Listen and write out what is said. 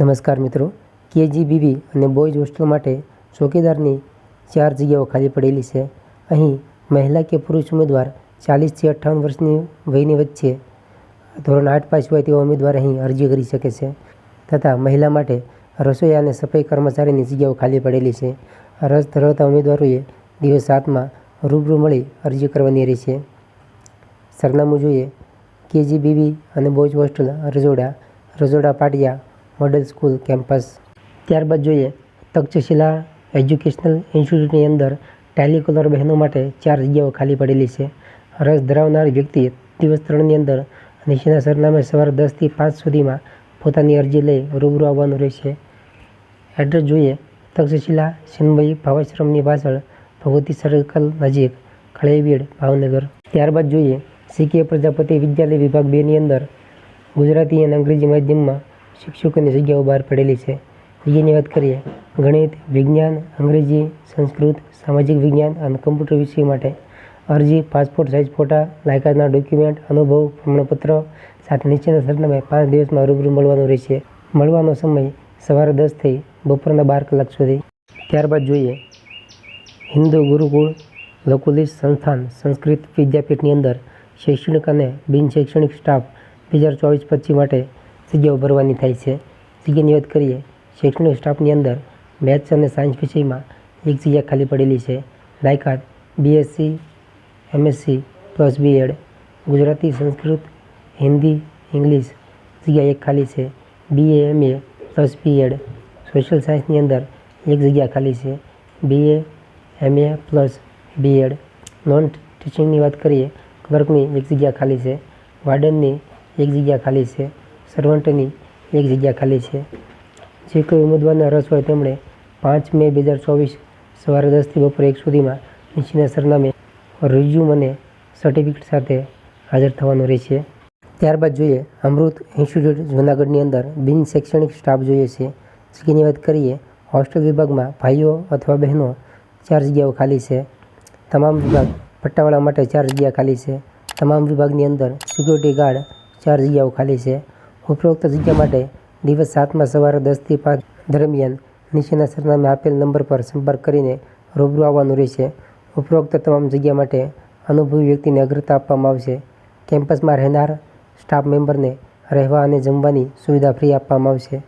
નમસ્કાર મિત્રો. કેજીબીવી અને બોયઝ હોસ્ટેલ માટે ચોકીદારની ચાર જગ્યાઓ ખાલી પડેલી છે. અહીં મહિલા કે પુરુષ ઉમેદવાર ચાલીસથી અઠ્ઠાવન વર્ષની વયની વચ્ચે ધોરણ આઠ પાસ હોય તેવા ઉમેદવાર અહીં અરજી કરી શકે છે. તથા મહિલા માટે રસોઈયા અને સફાઈ કર્મચારીની જગ્યાઓ ખાલી પડેલી છે. રસ ધરાવતા ઉમેદવારોએ દિવસ સાતમાં રૂબરૂ મળી અરજી કરવાની રહેશે સરનામું જોઈએ. કેજીબીવી અને બોયઝ હોસ્ટેલ રજોડા રજોડા પાટિયા મોડેલ સ્કૂલ કેમ્પસ. ત્યારબાદ જોઈએ, તક્ષશિલા એજ્યુકેશનલ ઇન્સ્ટિટ્યૂટની અંદર ટેલિકોલર બહેનો માટે ચાર જગ્યાઓ ખાલી પડેલી છે. રસ ધરાવનાર વ્યક્તિ દિવસ ત્રણની અંદર નીચેના સરનામે સવાર દસથી પાંચ સુધીમાં પોતાની અરજી લઈ રૂબરૂ આવવાનું રહેશે એડ્રેસ જોઈએ, તક્ષશિલા સિનભાઈ ભાવાશ્રમની પાછળ ભગવતી સર્કલ નજીક, ખળેવીડ, ભાવનગર. ત્યારબાદ જોઈએ, સીકે પ્રજાપતિ વિદ્યાલય વિભાગ બેની અંદર ગુજરાતી અને અંગ્રેજી માધ્યમમાં શિક્ષકોની જગ્યાઓ બહાર પડેલી છે. જગ્યાની વાત કરીએ, ગણિત, વિજ્ઞાન, અંગ્રેજી, સંસ્કૃત, સામાજિક વિજ્ઞાન અને કમ્પ્યુટર વિષય માટે અરજી, પાસપોર્ટ, સાઇઝ ફોટા, લાયકાતના ડોક્યુમેન્ટ, અનુભવ, પ્રમાણપત્ર સાથે નીચેના સરનામે પાંચ દિવસમાં રૂબરૂ મળવાનું રહેશે. મળવાનો સમય સવારે દસથી બપોરના બાર કલાક સુધી. ત્યારબાદ જોઈએ, હિન્દુ ગુરુકુળ લકુલિશ સંસ્થાન, સંસ્કૃત વિદ્યાપીઠની અંદર શૈક્ષણિક અને બિનશૈક્ષણિક સ્ટાફ બે હજાર ચોવીસ પચીસ માટે જગ્યાઓ ભરવાની થાય છે. જગ્યાની વાત કરીએ શૈક્ષણિક સ્ટાફની અંદર મેથ્સ અને સાયન્સ વિષયમાં એક જગ્યા ખાલી પડેલી છે. લાયકાત BSc MSc plus BEd Gujarati, Sanskrit, Hindi, English જગ્યા એક ખાલી છે. BA MA plus BEd social સાયન્સની અંદર એક જગ્યા ખાલી છે. BA MA plus BEd non ટીચિંગની વાત કરીએ ક્લર્કની એક જગ્યા ખાલી છે. વાર્ડનની એક જગ્યા ખાલી છે. સર્વન્ટની એક જગ્યા ખાલી છે. જે કોઈ ઉમેદવારના રસ હોય તેમણે પાંચ મે બે હજાર ચોવીસ સવારે દસથી બપોરે એક સુધીમાં નીચેના સરનામે રિઝ્યુમ અને સર્ટિફિકેટ સાથે હાજર થવાનું રહેશે ત્યારબાદ જોઈએ, અમૃત ઇન્સ્ટિટ્યૂટ જૂનાગઢની અંદર બિન શૈક્ષણિક સ્ટાફ જોઈએ છે. જગ્યાની વાત કરીએ હોસ્ટેલ વિભાગમાં ભાઈઓ અથવા બહેનો ચાર જગ્યાઓ ખાલી છે. તમામ વિભાગ પટ્ટાવાળા માટે ચાર જગ્યા ખાલી છે. તમામ વિભાગની અંદર સિક્યુરિટી ગાર્ડ ચાર જગ્યાઓ ખાલી છે. ઉપરોક્ત જગ્યા માટે દિવસ સાતમાં સવારે દસથી પાંચ દરમિયાન નીચેના સરનામે આપેલ નંબર પર સંપર્ક કરીને રૂબરૂ આવવાનું રહેશે. ઉપરોક્ત તમામ જગ્યા માટે અનુભવી વ્યક્તિને અગ્રતા આપવામાં આવશે. કેમ્પસમાં રહેનાર સ્ટાફ મેમ્બરને રહેવા અને જમવાની સુવિધા ફ્રી આપવામાં આવશે.